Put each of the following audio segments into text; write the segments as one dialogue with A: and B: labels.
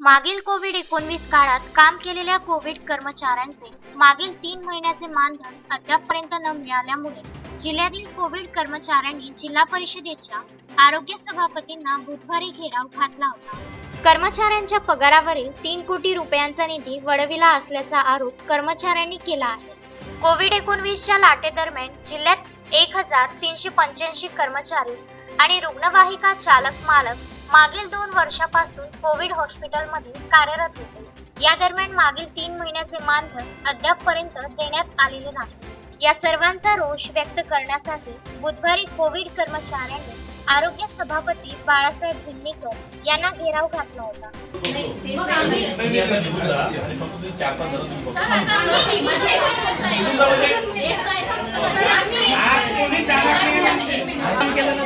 A: मागील कोविड एकोणवीस काळात काम केलेल्या कोविड कर्मचाऱ्यांचे मागील तीन महिन्याचे मानधन अद्यापपर्यंत न मिळाल्यामुळे जिल्ह्यातील कोविड कर्मचाऱ्यांनी जिल्हा परिषदेच्या आरोग्य सभापतींना बुधवारी घेराव घातला होता. कर्मचाऱ्यांच्या पगारावरील तीन कोटी रुपयांचा निधी वळविला असल्याचा आरोप कर्मचाऱ्यांनी केला आहे. कोविड एकोणवीसच्या लाटेदरम्यान जिल्ह्यात एक हजार तीनशे पंच्याऐंशी कर्मचारी आणि रुग्णवाहिका चालक मालक मागील दोन वर्षापासून कोविड हॉस्पिटलमध्ये कार्यरत होते. या दरम्यान मागील तीन महिन्याचे मानधन अद्यापपर्यंत देण्यात आलेले नाही. या सर्वांचा रोष व्यक्त करण्यासाठी बुधवारी कोविड कर्मचाऱ्यांनी आरोग्य सभापती बाळासाहेब भिंडीकर यांना घेराव घातला होता.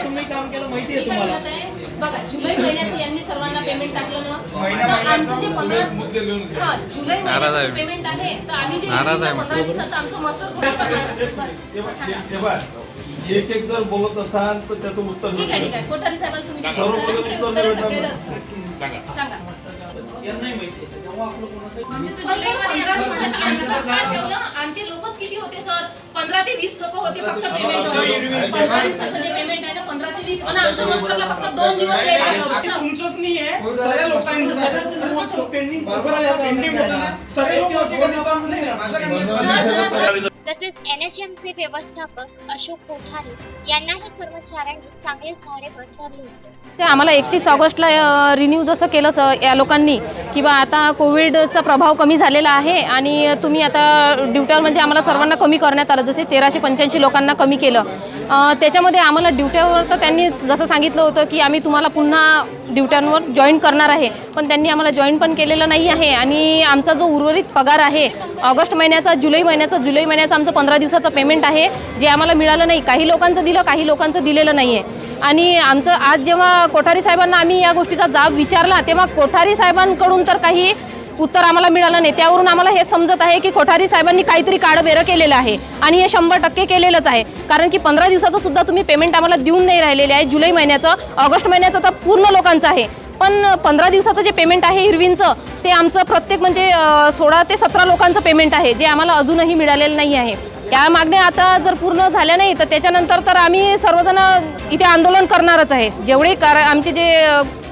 B: तुम्ही
C: काम केलं माहिती आहे तुम्हाला.
D: बघा जुलै महिन्यात यांनी सर्वांना पेमेंट टाकलं ना? तर आमचं जे पंधरा. हा जुलै महिन्याचं. पेमेंट आहे. तर आम्ही जे पंधरा दिवसाचं आमचं मस्टर
E: एक एक जर बोलत असाल तर त्याचं उत्तर
D: ठीक आहे ठीक. आहे. कोठारी साहेबांना तुम्ही
E: सर्व उत्तर.
B: सांगा.
D: सांगा.
C: यांनाही माहिती आहे. जेव्हा आपलं कोणाचं
D: पण सर, पंधरा दिवसाचं आमचं ठेवलं, आमचे लोकच किती होते सर? पंधरा ते वीस लोक होते फक्त पेमेंट पंधरा दिवसाचं जे पेमेंट आहे ना पंधरा ते वीस. आणि मास्टरला फक्त दोन दिवस होतं.
C: तुमचंच नाही आहे. सगळ्या लोकांचं पेंडिंग पेंडिंग सगळे लोक होते का तेव्हा नाही? ना? माझं काय म्हणणं आहे?
D: सर, सर,
A: तसेच एनएचएमचे व्यवस्थापक अशोक कोठारे यांनाही कर्मचाऱ्यांनी चांगलेच सारे धरले होते.
F: आम्हाला एकतीस ऑगस्टला रिन्यू जसं केलं स या लोकांनी किंवा आता कोविडचा प्रभाव कमी झालेला आहे आणि तुम्ही आता ड्युट्यावर म्हणजे आम्हाला सर्वांना कमी करण्यात आलं जसे तेराशे पंच्याऐंशी लोकांना कमी केलं. त्याच्यामध्ये आम्हाला ड्युट्यावर तर त्यांनी जसं सांगितलं होतं की आम्ही तुम्हाला पुन्हा ड्युट्यांवर जॉईन करणार आहे. पण त्यांनी आम्हाला जॉईन पण केलेलं नाही आहे आणि आमचा जो उर्वरित पगार आहे ऑगस्ट महिन्याचा जुलै महिन्याचा जुलै महिन्याचा आमचं पंधरा दिवसाचं पेमेंट आहे जे आम्हाला मिळालं नाही. काही लोकांचं दिलं काही लोकांचं दिलेलं नाही आहे आणि आमचं आज जेव्हा कोठारी साहेबांना आम्ही या गोष्टीचा जाब विचारला तेव्हा कोठारी साहेबांकडून तर काही उत्तर आम्हाला मिळालं नाही. त्यावरून आम्हाला हे समजत आहे की कोठारी साहेबांनी काहीतरी काळं बेरं केलेलं आहे आणि हे शंभर टक्के केलेलंच आहे. कारण की पंधरा दिवसाचं सुद्धा तुम्ही पेमेंट आम्हाला देऊन नाही राहिलेले आहे. जुलै महिन्याचं ऑगस्ट महिन्याचं तर पूर्ण लोकांचं आहे. पण पंधरा दिवसाचं जे पेमेंट आहे हिरवींचं ते आमचं प्रत्येक म्हणजे सोळा ते सतरा लोकांचं पेमेंट आहे जे आम्हाला अजूनही मिळालेलं नाही आहे. या मागण्या आता जर पूर्ण झाल्या नाही तर त्याच्यानंतर तर आम्ही सर्वजण इथे आंदोलन करणारच आहे. जेवढे कार आमचे जे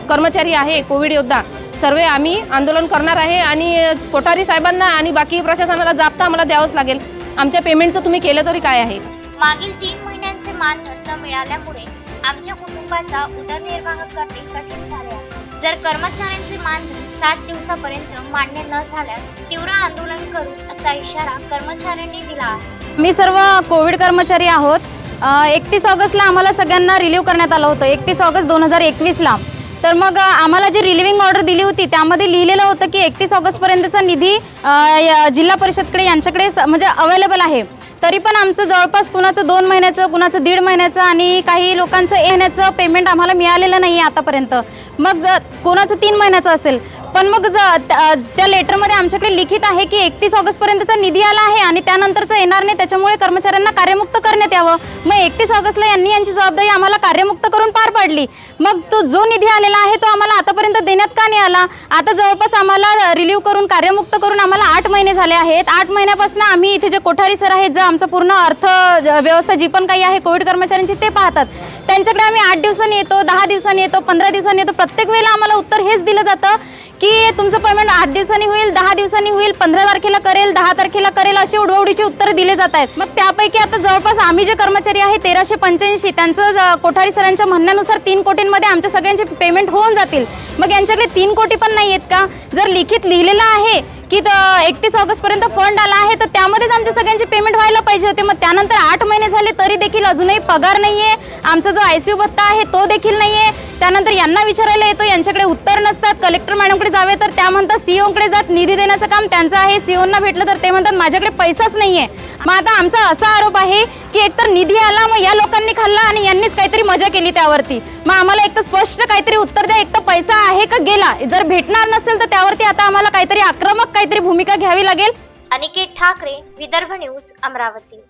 F: कर्मचारी आहे कोविड योद्धा सर्व आम्ही आंदोलन करणार आहे आणि कोठारी साहेबांना आणि बाकी प्रशासनाला जाबता आम्हाला द्यावंच लागेल. आमच्या पेमेंटचं तुम्ही केलं तरी काय आहे?
A: मागील तीन महिन्यांचे मानधन न मिळाल्यामुळे आमच्या कुटुंबाचा उदरनिर्वाह करणे कठीण झाले जर कर्मचाऱ्यांचे मानधन सात दिवसापर्यंत मान्य न झाल्यास तीव्र आंदोलन करू असा इशारा कर्मचाऱ्यांनी दिला आहे.
G: मी सर्व कोविड कर्मचारी आहोत. एकतीस ऑगस्टला आम्हाला सगळ्यांना रिलीव्ह करण्यात आलं होतं. एकतीस ऑगस्ट दोन हजार एकवीसला. तर मग आम्हाला जी रिलिव्हिंग ऑर्डर दिली होती त्यामध्ये लिहिलेलं होतं की एकतीस ऑगस्टपर्यंतचा निधी या जिल्हा परिषदकडे यांच्याकडे स- म्हणजे अवेलेबल आहे. तरी पण आमचं जवळपास कुणाचं दोन महिन्याचं कुणाचं दीड महिन्याचं आणि काही लोकांचं येण्याचं पेमेंट आम्हाला मिळालेलं नाही आहे आतापर्यंत. मग कोणाचं तीन महिन्याचं असेल पण मग ज त्या- लेटरमध्ये आमच्याकडे लिखित आहे की एकतीस ऑगस्टपर्यंतचा निधी आला आहे आणि त्यानंतरचं येणार नाही त्याच्यामुळे कर्मचाऱ्यांना कार्यमुक्त करण्यात यावं. मग एकतीस ऑगस्टला यांनी यांची जबाबदारी आम्हाला कार्यमुक्त करून पार पाडली. मग तो जो निधी आलेला आहे तो आम्हाला आतापर्यंत देण्यात का नाही आला? आता जवळपास आम्हाला रिलीव्ह करून कार्यमुक्त करून आम्हाला आठ महिने झाले आहेत. आठ महिन्यापासून आम्ही इथे जे कोठारी सर आहेत जे आमचं पूर्ण अर्थ व्यवस्था जी पण काही आहे कोविड कर्मचाऱ्यांची ते पाहतात. त्यांच्याकडे आम्ही आठ दिवसांनी येतो दहा दिवसांनी येतो पंधरा दिवसांनी येतो. प्रत्येक वेळेला आम्हाला उत्तर हेच दिलं जातं की तुमचं पेमेंट आठ दिवसांनी होईल दहा दिवसांनी होईल पंधरा तारखेला करेल दहा तारखेला करेल अशी उडवडीचे उत्तर दिले जात आहेत. मग त्यापैकी आता जवळपास आम्ही जे कर्मचारी आहे तेराशे पंच्याऐंशी त्यांचं कोठारी सरांच्या म्हणण्यानुसार तीन कोटींमध्ये आमच्या सगळ्यांचे पेमेंट होऊन जातील. मग यांच्याकडे तीन कोटी पण नाही आहेत का? जर लिखित लिहिलेलं आहे की एकतीस ऑगस्टपर्यंत फंड आला आहे तर त्यामध्येच आमच्या सगळ्यांचे पेमेंट व्हायला पाहिजे होते. मग त्यानंतर आठ महिने झाले तरी देखील अजूनही पगार नाही आहे आमचा जो आय सी यू भत्ता आहे तो देखील नाही आहे त्यानंतर यांना विचारायला येतो यांच्याकडे उत्तर नसतात. कलेक्टर मॅडमकडे जावे तर त्या म्हणतात सीओकडे जात निधी देण्याचं काम त्यांचं आहे. सीओना भेटलं तर ते म्हणतात माझ्याकडे पैसाच नाही आहे मग आता आमचा असा आरोप आहे की एकतर निधी आला मग या लोकांनी खाल्ला आणि यांनीच काहीतरी मजा केली त्यावरती. मग आम्हाला एक तर स्पष्ट काहीतरी उत्तर द्या. एक तर पैसा आहे का गेला? जर भेटणार नसेल तर त्यावरती आता आम्हाला काहीतरी आक्रमक काहीतरी भूमिका घ्यावी लागेल.
A: अनिकेत ठाकरे विदर्भ न्यूज अमरावती.